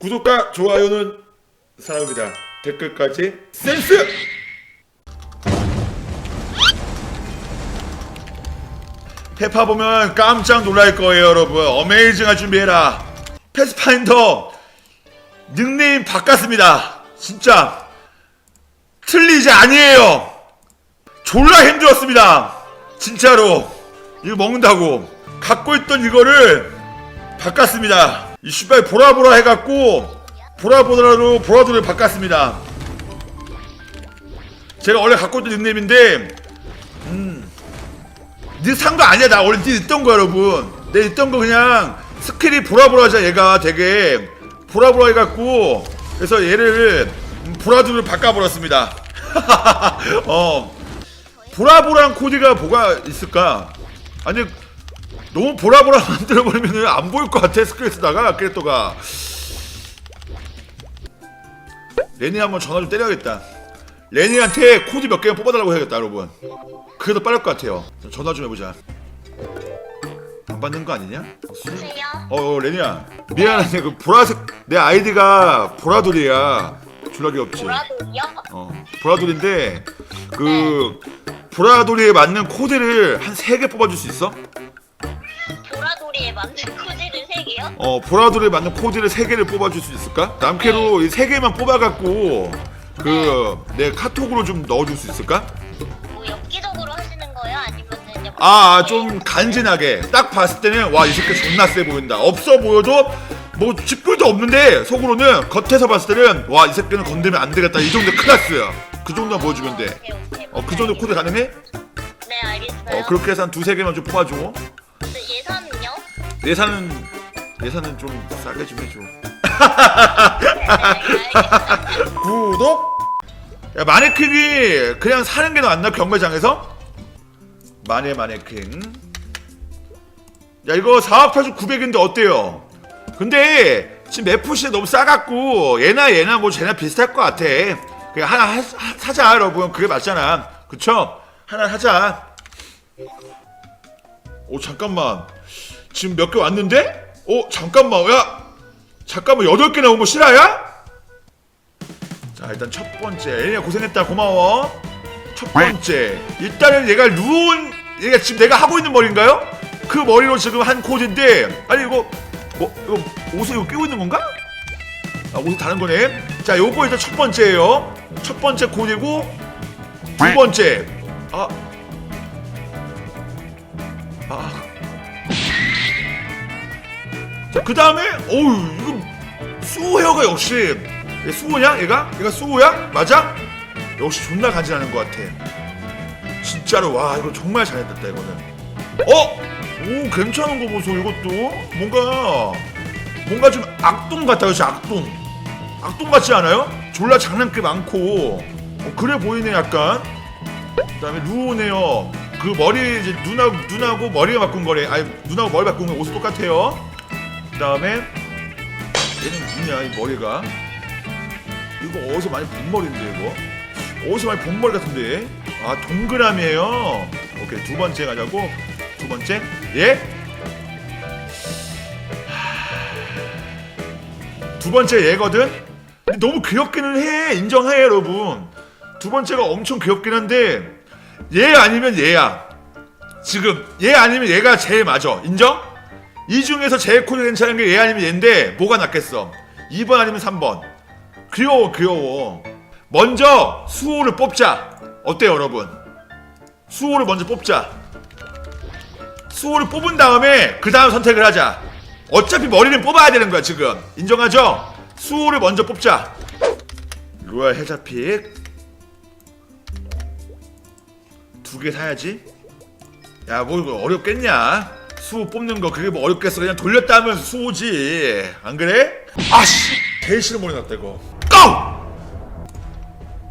구독과 좋아요는 사랑입니다. 댓글까지 센스! 페파 보면 깜짝 놀랄 거예요, 여러분. 어메이징할 준비해라. 패스파인더 닉네임 바꿨습니다. 진짜 틀리지 아니에요. 졸라 힘들었습니다. 진짜로 이거 먹는다고 갖고 있던 이거를 바꿨습니다. 이 씨발 보라보라 해갖고 보라보라로 보라도를 바꿨습니다. 제가 원래 갖고 있던 닉네임인데 음, 네 산거 아니야. 나 원래 네 있던 거 여러분. 내 있던 거 그냥 스킬이 보라보라자 얘가 되게 보라보라 해갖고 그래서 얘를 음, 보라도를 바꿔버렸습니다. 어 보라보라한 코디가 뭐가 있을까? 아니 너무 보라보라 만들어버리면 안 보일 것 같아 스크린 쓰다가 캐릭터가. 레니 한번 전화 좀 때려야겠다. 레니한테 코디 몇 개만 뽑아달라고 해야겠다 여러분. 더 빠를 것 같아요. 전화 좀 해보자. 안 받는 거 아니냐? 어, 어 레니야. 미안한데 그 보라색 내 아이디가 보라돌이야. 졸라 귀엽지. 보라돌이요? 어 보라돌인데 그 보라돌이에 맞는 코디를 한 세 개 뽑아줄 수 있어? 어 보라돌에 맞는 코디를 세 개를 뽑아줄 수 있을까? 남캐로 이 세 개만 뽑아갖고 그 내 카톡으로 좀 넣어줄 수 있을까? 뭐 엽기적으로 하시는 거예요? 아니면은 뭐아 좀 간지나게 딱 봤을 때는 와 이 새끼 존나 세 보인다 없어 보여도 뭐 직불도 없는데 속으로는 겉에서 봤을 때는 와 이 새끼는 건드면 안 되겠다 이 정도 클라스야 그 정도만 보여주면 오케이, 오케이. 돼어 그 정도 코디 가능해? 네 알겠어요 어 그렇게 해서 한 두세 개만 좀 뽑아줘 근데 예산은요? 예산은 예산은 좀 싸게 좀 해줘 구독 야 마네킹이 그냥 사는 게 낫나 경매장에서? 마네 마네킹 야 이거 4억 8천 9백인데 어때요? 근데 지금 매푸시 너무 싸갖고 얘나 얘나 뭐 쟤나 비슷할 것 같아 그냥 하나 하, 하- 사자 여러분 그게 맞잖아 그쵸? 하나 사자 오 잠깐만 지금 몇 개 왔는데? 오 잠깐만 야! 잠깐만 여덟 개 나온 거 실화야? 자 일단 첫 번째. 애니야 고생했다 고마워. 첫 번째. 일단은 얘가 루온 얘가 지금 내가 하고 있는 머리인가요? 그 머리로 지금 한 코드인데 아니 이거 뭐 이거 옷에 이거 끼고 있는 건가? 아 옷이 다른 거네. 자 요거 일단 첫 번째예요. 첫 번째 코드이고 두 번째. 아. 아. 자, 그 다음에, 어우, 이거, 수호헤어가 역시, 얘 수호냐? 얘가? 얘가 수호야? 맞아? 역시 존나 간지나는 것 같아. 진짜로, 와, 이거 정말 잘했다, 이거는. 어? 오, 괜찮은 거 보소, 이것도. 뭔가, 뭔가 좀 악동 같다, 그치? 악동. 악동 같지 않아요? 졸라 장난기 많고, 어, 그래 보이네, 약간. 그 다음에 루오네요. 그 머리, 이제 눈하고, 눈하고 머리가 바꾼 거래. 아니, 눈하고 머리 바꾼 거 옷이 똑같아요. 그 다음에 얘는 뭐냐 이 머리가? 이거 어디서 많이 본 머리인데 이거? 어디서 많이 본 머리 같은데? 아 동그라미에요. 오케이 두 번째 가자고. 두 번째 예? 하, 두 번째 얘거든? 근데 너무 귀엽기는 해. 인정해 여러분. 두 번째가 엄청 귀엽긴 한데 얘 아니면 얘야. 지금 얘 아니면 얘가 제일 맞아. 인정? 이 중에서 제일 코디 괜찮은 게 얘 아니면 얘인데 뭐가 낫겠어? 2번 아니면 3번. 귀여워 귀여워. 먼저 수호를 뽑자. 어때요 여러분? 수호를 먼저 뽑자. 수호를 뽑은 다음에 그 다음 선택을 하자. 어차피 머리는 뽑아야 되는 거야 지금. 인정하죠? 수호를 먼저 뽑자. 로얄 해자픽 두 개 사야지. 야 뭐 이거 어렵겠냐? 수호 뽑는 거 그게 뭐 어렵겠어 그냥 돌렸다 하면 수호지 안 그래? 아씨 제일 싫은 머리 났다 이거 고!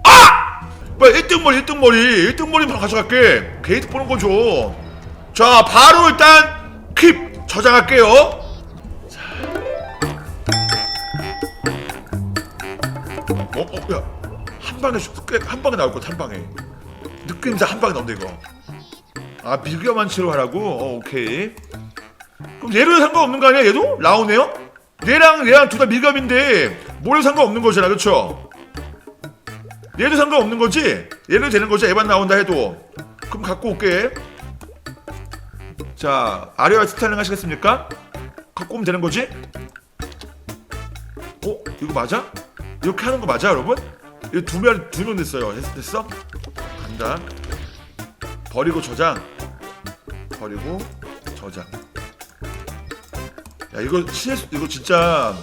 아! 뭐야 1등 머리 1등 머리 1등 머리 바로 가져갈게 게이트 보는 거죠 자 바로 일단 킵 저장할게요 자. 어? 어? 야한 방에 슉- 한 방에 나올 것한 방에 느낌상 한 방에 나온다 이거 아 미규어만 치료하라고? 어, 오케이 그럼 얘를 상관없는 거 아니야 얘도? 라오네요? 얘랑 얘랑 둘다 미감인데 뭐래도 상관없는 거잖아 그쵸? 얘도 상관없는 거지? 얘도 되는 거지 에반 나온다 해도 그럼 갖고 올게 자 아리아 스타일링 하시겠습니까? 갖고 오면 되는 거지? 어? 이거 맞아? 이렇게 하는 거 맞아 여러분? 이거 두명 됐어요 됐, 됐어? 간다 버리고 저장 버리고 저장. 야 이거 실수 이거 진짜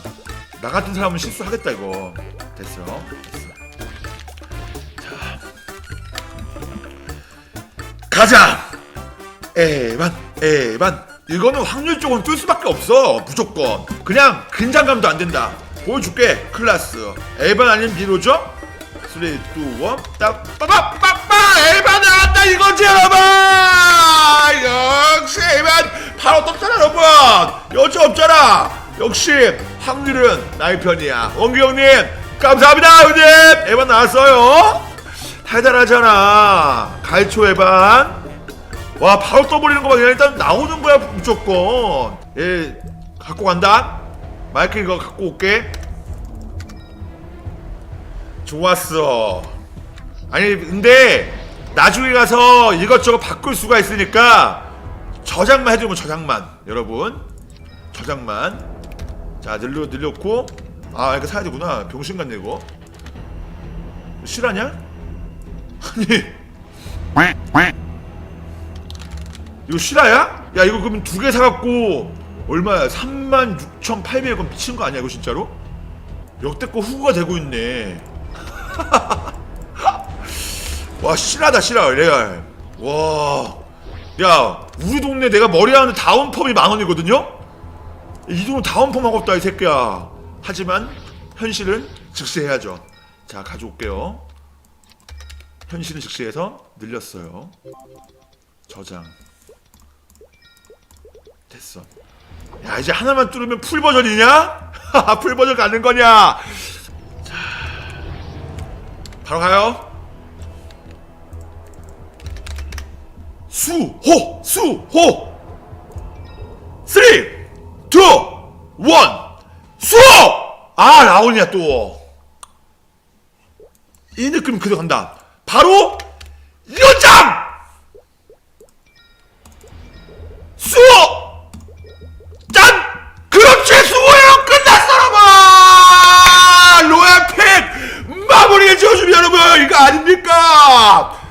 나 같은 사람은 실수하겠다 이거. 됐어. 됐어. 자. 가자. 에반 에반. 이거는 확률 쪽은 뜰 수밖에 없어 무조건. 그냥 긴장감도 안 된다. 보여줄게 클라스. 에반 아니면 미로죠? 3, 2, 1, 딱, 빠빠빠 빠! 에반 나왔다 이거지, 여러분! 역시 에반 바로 떴잖아, 여러분! 여지 없잖아! 역시 확률은 나의 편이야. 원기 형님, 감사합니다, 형님! 에반 나왔어요? 달달하잖아. 갈초 에반. 와, 바로 떠버리는 거 봐. 그냥 일단 나오는 거야, 무조건. 예, 갖고 간다. 마이크 이거 갖고 올게. 좋았어. 아니 근데 나중에 가서 이것저것 바꿀 수가 있으니까 저장만 해주면 저장만 여러분. 저장만. 자 늘려 늘렸고. 아 이렇게 사야 되구나. 병신 같네 이거. 실화냐? 아니. 이거 실화야? 야 이거 그러면 두 개 사갖고 얼마야? 36,800원 미친 거 아니야 이거 진짜로? 역대급 후구가 되고 있네 와 실하다 실하. 레알. 와야 우리 동네 내가 머리 하는 다운펌이 만 원이거든요? 이 동네 다운펌 하고 없다 이 새끼야. 하지만 현실은 즉시해야죠. 자 가져올게요. 현실은 즉시해서 늘렸어요. 저장. 됐어. 야 이제 하나만 뚫으면 풀 버전이냐? 풀 버전 가는 거냐? 바로 가요. 수호 수호. 3 2 1 수호! 아 라온이야 또. 이 느낌 그대로 간다. 바로 연장 수호! 짠! 그렇지 수호예요. 끝났어 여러분! 로얄 팩 마무리해 지어주면 여러분 이거 아닙니까?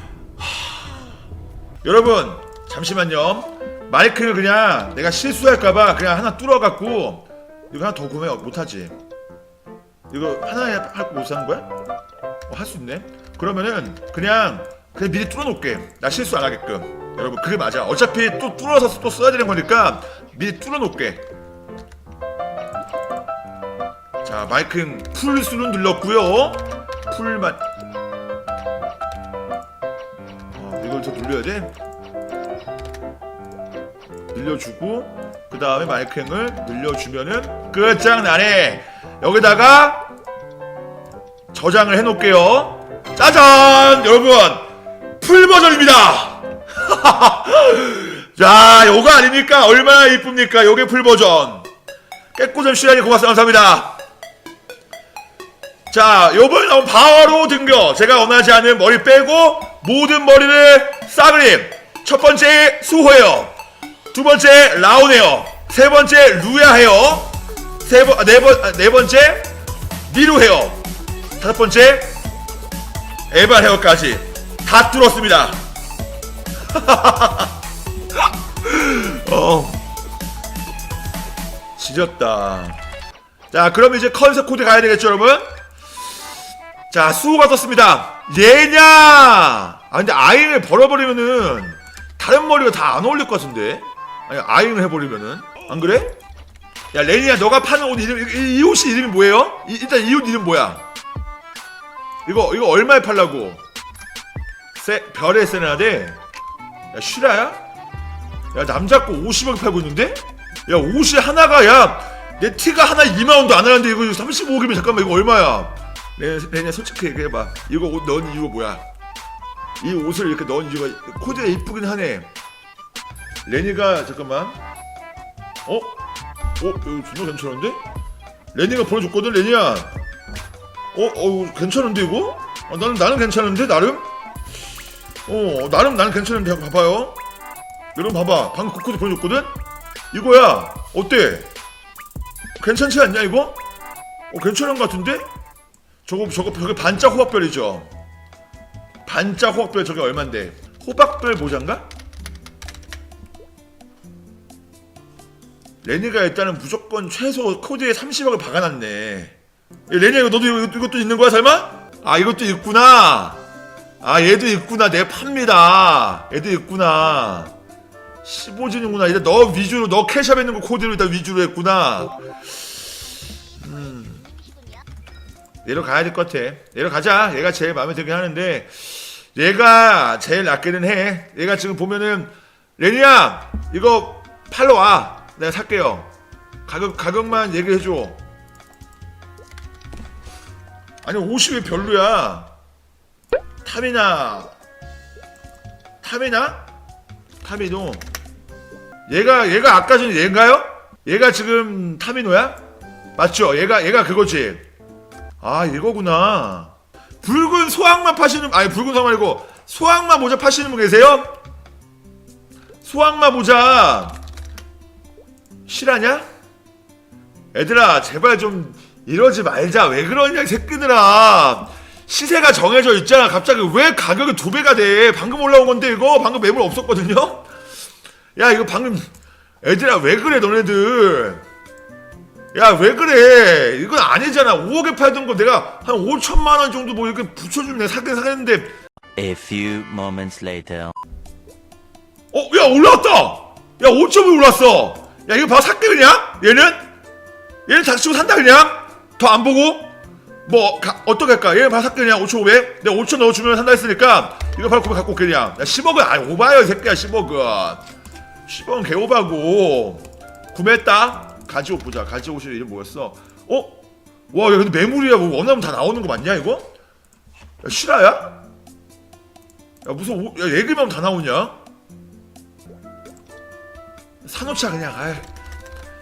여러분 잠시만요. 마이크를 그냥 내가 실수할까봐 그냥 하나 뚫어갖고 이거 하나 더 구매 못하지. 이거 하나 할거 못사는 거야? 어, 할 수 있네. 그러면은 그냥 그냥 미리 뚫어놓을게. 나 실수 안 하게끔. 여러분 그게 맞아. 어차피 또 뚫어서 또 써야 되는 거니까 미리 뚫어놓을게. 자 마이크 풀 수는 눌렀고요. 풀만. 어, 이걸 더 눌려야 돼 늘려주고 그 다음에 마이크행을 늘려주면은 끝장나네. 여기다가 저장을 해놓을게요. 짜잔! 여러분 풀 버전입니다. 자 요거 아닙니까? 얼마나 이쁩니까? 요게 풀 버전. 깨꼬전 시간이 고맙습니다. 감사합니다. 자 요번에 나온 바로 등교. 제가 원하지 않은 머리 빼고 모든 머리를 싸그림. 첫 번째 수호예요 두 번째 라온 헤어 세 번째 루야 헤어 세번네번네 번째 미루 헤어 다섯 번째 에바 헤어까지 다 뚫었습니다. 어 지렸다. 자 그럼 이제 컨셉 코드 가야 되겠죠 여러분? 자 수호가 떴습니다. 얘냐? 아 근데 아이를 버려버리면은 다른 머리가 다 안 어울릴 것 같은데? 아니 아이를 해버리면은 안 그래? 야 레니야 너가 파는 옷 이름 이, 이 옷이 이름이 뭐예요? 이- 일단 이 옷 이름 뭐야? 이거 이거 얼마에 팔라고? 세 별의 세나데? 야 실화야? 야 남자 거 50원 팔고 있는데? 야 옷이 하나가 야 내 티가 하나 2만 원도 안 하는데 이거 35개면 잠깐만 이거 얼마야? 레 레니야 솔직히 얘기해봐 이거 옷 넣은 이유가 뭐야? 이 옷을 이렇게 넣은 이유가 코디가 이쁘긴 하네. 레니가 잠깐만 어? 어? 이거 존나 괜찮은데? 레니가 보내줬거든 레니야 어? 어 괜찮은데 이거? 어, 나는 나는 괜찮은데 나름? 어 나름 나는 괜찮은데 봐봐요 여러분 봐봐 방금 그 코드 보내줬거든? 이거야 어때? 괜찮지 않냐 이거? 어 괜찮은 것 같은데? 저거 저거 저게 반짝 호박별이죠 반짝 호박별 저게 얼만데 호박별 모자인가? 레니가 일단은 무조건 최소 코드에 30억을 박아놨네. 야, 레니야 이거 너도 이거, 이것도 있는 거야 설마? 아 이것도 있구나. 아 얘도 있구나. 내 팝니다. 얘도 있구나. 15진이구나. 일단 너 위주로 너 캐샵에 있는 거 코드로 일단 위주로 했구나. 음. 내려가야 될 것 같아. 내려가자. 얘가 제일 마음에 들긴 하는데 얘가 제일 낫기는 해. 얘가 지금 보면은 레니야 이거 팔러 와. 내가 살게요. 가격 가격만 얘기해 줘. 아니 50이 별로야. 탑이나 탑이나 타미노. 얘가 얘가 아까 전에 얘인가요? 얘가 지금 타미노야? 맞죠? 얘가 얘가 그거지. 아 이거구나. 붉은 소황만 파시는 아니 붉은 소황 말고 소황마 모자 파시는 분 계세요? 소황마 모자 실하냐? 애들아 제발 좀 이러지 말자. 왜 그러냐 이 새끼들아. 시세가 정해져 있잖아. 갑자기 왜 가격이 두 배가 돼? 방금 올라온 건데 이거? 방금 매물 없었거든요? 야 이거 방금 애들아 왜 그래 너네들? 야 왜 그래? 이건 아니잖아. 5억에 팔던 거 내가 한 5천만 원 정도 뭐 이렇게 붙여주면 내가 사긴 사겠는데. A few moments later. 어, 야, 올라왔다! 야, 5점이 올랐어! 야, 이거 봐, 살게, 그냥? 얘는? 얘는 닥치고 산다, 그냥? 더 안 보고? 뭐, 가, 어떻게 할까? 얘는 봐, 살게, 그냥 5,500? 내가 5천 넣어주면 산다 했으니까, 이거 바로 구매 갖고 올게, 그냥. 야, 10억은, 아니, 오바야, 이 새끼야, 10억은. 10억은 개오바고. 구매했다? 가지고 보자. 가지고 오실 이름 뭐였어? 어? 와, 야, 근데 매물이야. 뭐, 원하면 다 나오는 거 맞냐, 이거? 야, 실화야? 야, 무슨, 오- 야, 얘기만 하면 다 나오냐? 사놓자 그냥 아이.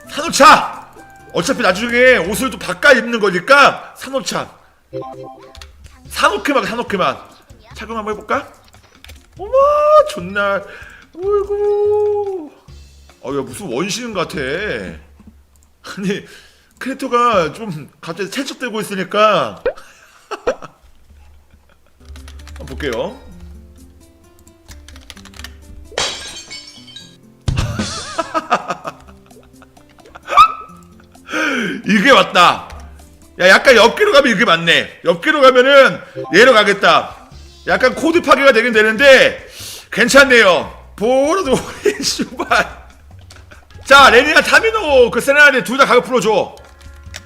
사놓자 어차피 나중에 옷을 또 바꿔 입는 거니까 사놓자 사놓기만 사놓기만. 착용 한번 해볼까? 어머 존나 어이구. 어야 무슨 원신 같아. 아니 크리토가 좀 갑자기 채찍대고 있으니까. 한번 볼게요 이게 맞다. 야, 약간 옆기로 가면 이게 맞네. 옆기로 가면은 얘로 가겠다. 약간 코드 파괴가 되긴 되는데 괜찮네요. 보러도 슈발. 자, 레니가 타미노 그 세나데 둘다 가격 풀어줘.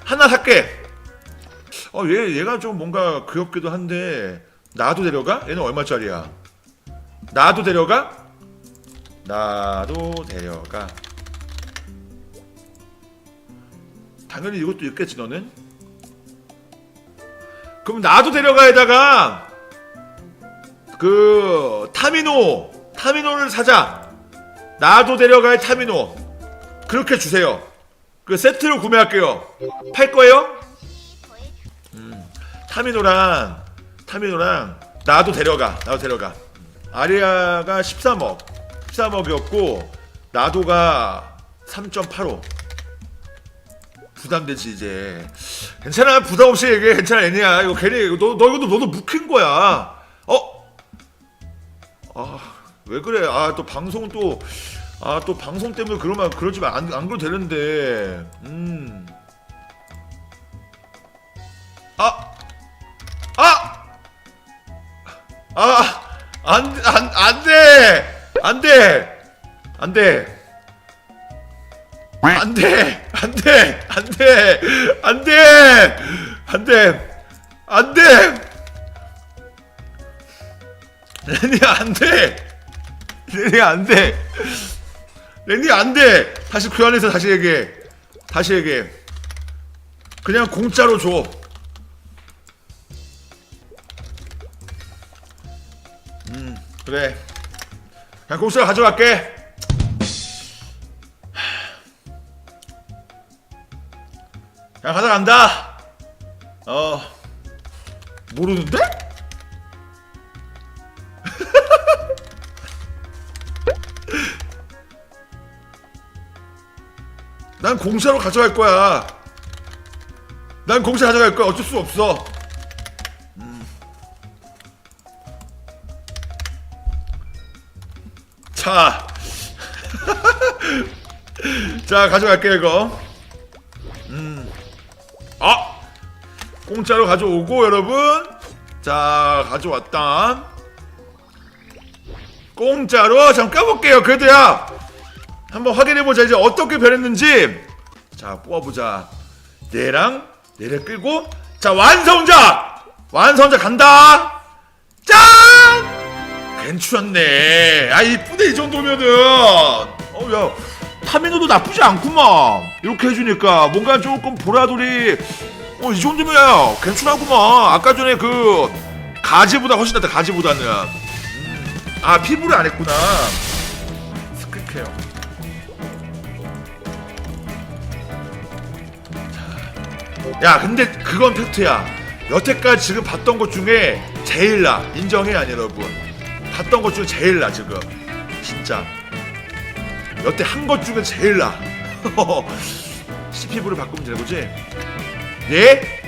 하나 살게. 어, 얘 얘가 좀 뭔가 귀엽기도 한데 나도 데려가? 얘는 얼마짜리야? 나도 데려가? 나도 데려가. 당연히 이것도 있겠지 너는? 그럼 나도 데려가에다가 그 타미노 타미노를 사자 나도 데려가의 타미노 그렇게 주세요 그 세트로 구매할게요 팔 거예요? 음, 타미노랑 타미노랑 나도 데려가 나도 데려가 아리아가 13억 13억이었고 나도가 3.85 부담되지 이제 괜찮아 부담 없이 얘기해 괜찮아 애니야 이거 괜히 이거 너, 너 이것도 너도 묵힌 거야 어? 아왜 그래 아 또 방송 또 아 또 방송 때문에 그러면 그러지 마안 안 그래도 되는데 음. 음아 아! 아! 안, 안! 안 돼! 안 돼! 안 돼! 안 돼! 안 돼! 안 돼! 안 돼! 안 돼! 레니 안 돼! 레니 안 돼! 레니 안 돼! 다시 그 안에서 다시 얘기해. 다시 얘기해. 그냥 공짜로 줘. 음, 그래. 그냥 공짜로 가져갈게. 야 가자 간다 어 모르는데? 난 공짜로 가져갈 거야 난 공짜 가져갈 거야 어쩔 수 없어 자. 자 가져갈게 이거. 음. 아! 공짜로 가져오고 여러분. 자 가져왔다. 공짜로 잠깐 까볼게요 그래도야. 한번 확인해보자. 이제 어떻게 변했는지. 자 뽑아보자. 얘랑 얘를 끌고. 자 완성자! 완성자 간다! 짠 괜찮네. 아 이쁘네 이 정도면은. 어야 타민도도 나쁘지 않구만. 이렇게 해주니까 뭔가 조금 보라돌이 어 이 정도면 야 괜찮구만. 아까 전에 그 가지보다 훨씬 낫다 가지보다는. 음. 아 피부를 안 했구나. 스크케어 야 근데 그건 팩트야. 여태까지 지금 봤던 것 중에 제일 나. 인정해야 여러분 봤던 것 중에 제일 나 지금 진짜 여태 한 것 중에 제일 나 CPV를 바꾸면 되는 거지? 예?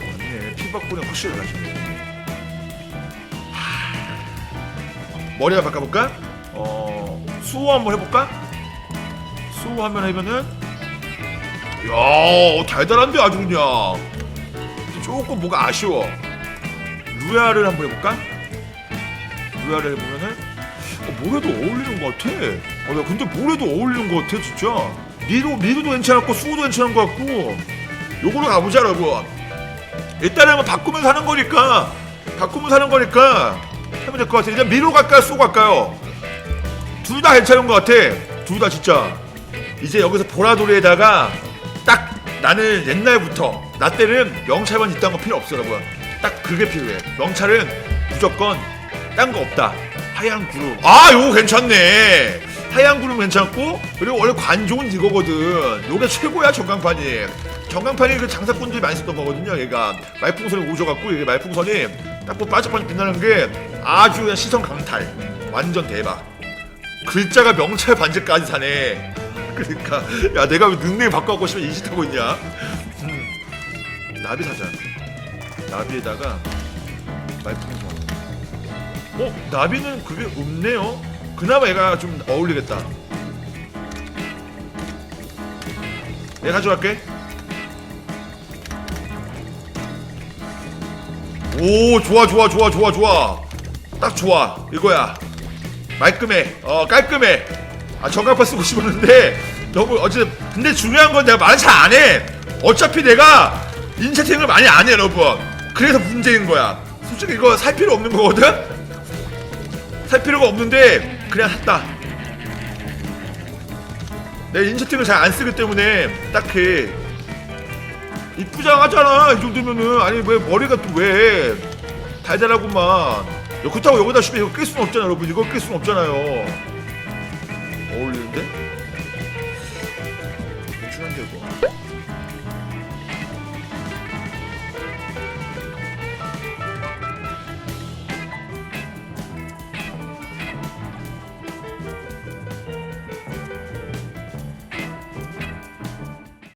아니네 피부바꾸는 확실히 나시네 머리 한번 바꿔볼까? 어 수호 한번 해볼까? 수호 한번 해면은 야 달달한데 아주 그냥 조금 뭔가 아쉬워 루야를 한번 해볼까? 루야를 해보면은 어, 뭐래도 어울리는 것 같아. 어, 나 근데 뭐래도 어울리는 것 같아 진짜. 미도 미도도 괜찮았고 수호도 괜찮은 것 같고. 요거로 가보자 여러분. 일단은 뭐 바꾸면서 하는 거니까 바꾸면서 하는 거니까 하면 될 것 같아. 일단 미로 갈까요? 수호 갈까요? 둘 다 괜찮은 것 같아. 둘 다 진짜. 이제 여기서 보라돌이에다가 딱 나는 옛날부터 나 때는 명찰만 있다는 거 필요 없어 여러분. 딱 그게 필요해. 명찰은 무조건 딴 거 없다 하얀 구름 아 요거 괜찮네 하얀 구름 괜찮고 그리고 원래 관종은 이거거든 요게 최고야 전광판이 전광판이 그 장사꾼들이 많이 썼던 거거든요 얘가 말풍선이 오져갖고 이게 말풍선이 딱 보면 빠져빠져 빛나는 게 아주 그냥 시선 강탈 완전 대박 글자가 명찰 반지까지 사네. 그러니까 야 내가 왜 닉네임 바꿔갖고 싶으면 인식하고 있냐? 음. 나비 사자. 나비에다가 말풍선. 어? 나비는 그게 없네요. 그나마 얘가 좀 어울리겠다. 얘 가져갈게. 오 좋아 좋아 좋아 좋아 좋아. 딱 좋아. 이거야. 말끔해. 어 깔끔해. 아 정강파 쓰고 싶었는데 너무 어째 근데 중요한 건 내가 말을 잘 안 해. 어차피 내가 인체팅을 많이 안 해 여러분 그래서 문제인 거야. 솔직히 이거 살 필요 없는 거거든 살 필요가 없는데 그냥 샀다. 내가 인체팅을 잘 안 쓰기 때문에 딱히 이쁘장하잖아 이 정도면은. 아니 왜 머리가 또 왜 달달하구만 야, 그렇다고 여기다 슈면 이거 낄 수는 없잖아 여러분. 이거 낄 수는 없잖아요. 어울리는데?